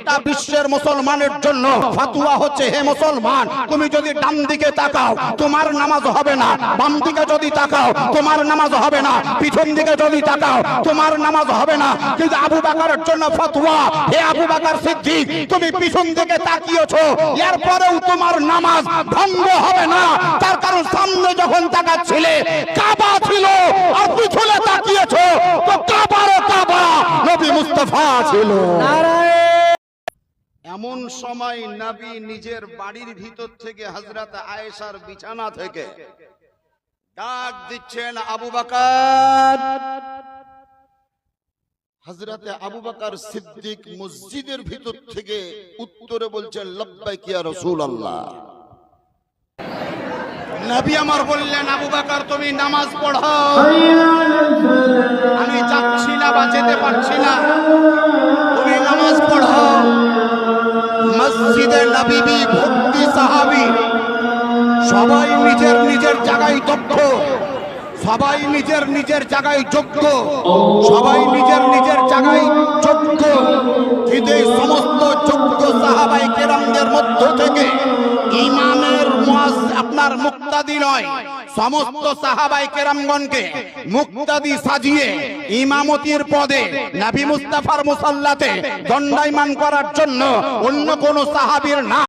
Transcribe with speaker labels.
Speaker 1: গোটা বিশ্বের মুসলমানের জন্য ফাতুয়া হচ্ছে, হে মুসলমান, তুমি যদি ডান দিকে তাকাও, তোমার নামাজ হবে না। বাম দিকে যদি তাকাও, তোমার নামাজ হবে না। পিছন দিকে যদি তাকাও, তোমার নামাজ হবে না। কিন্তু আবু বাকারের জন্য ফতোয়া, হে আবু বাকার সিদ্দিক, তুমি পিছন দিকে তাকিয়েছো। এরপরেও তোমার নামাজ ভঙ্গ হবে না। তার কারণ সামনে যখন তাকাচ্ছিলে, কাবা ছিল, আর পিছনে তাকিয়েছো। তো কাবারও কাবা, নবী মুস্তাফা ছিল। এমন সময় নবী নিজের বাড়ির ভিতর থেকে হযরত আয়েশার বিছানা থেকে ডাক দিচ্ছেন আবু বাকার। হজরতে আবু বাকার সিদ্দিক মসজিদের ভিতর থেকে উত্তরে বলছেন, লব্বাইক ইয়া আল্লাহ নবী আমার বললেন, আবু বাকার, তুমি নামাজ পড়াও মসজিদে বিবি ভক্তি সাহাবি। সবাই নিজের নিজের জায়গায় দক্ষ। সবাই নিজের নিজের জায়গায় যোগ্য। সবাই নিজের নিজের জায়গায় আপনার মুক্তাদি নয়। সমস্ত সাহাবাই কেরামগণকে মুক্তাদি সাজিয়ে ইমামতির পদে নাবি মুস্তাফার মুসাল্লাতে দণ্ডায়মান করার জন্য অন্য কোন সাহাবির না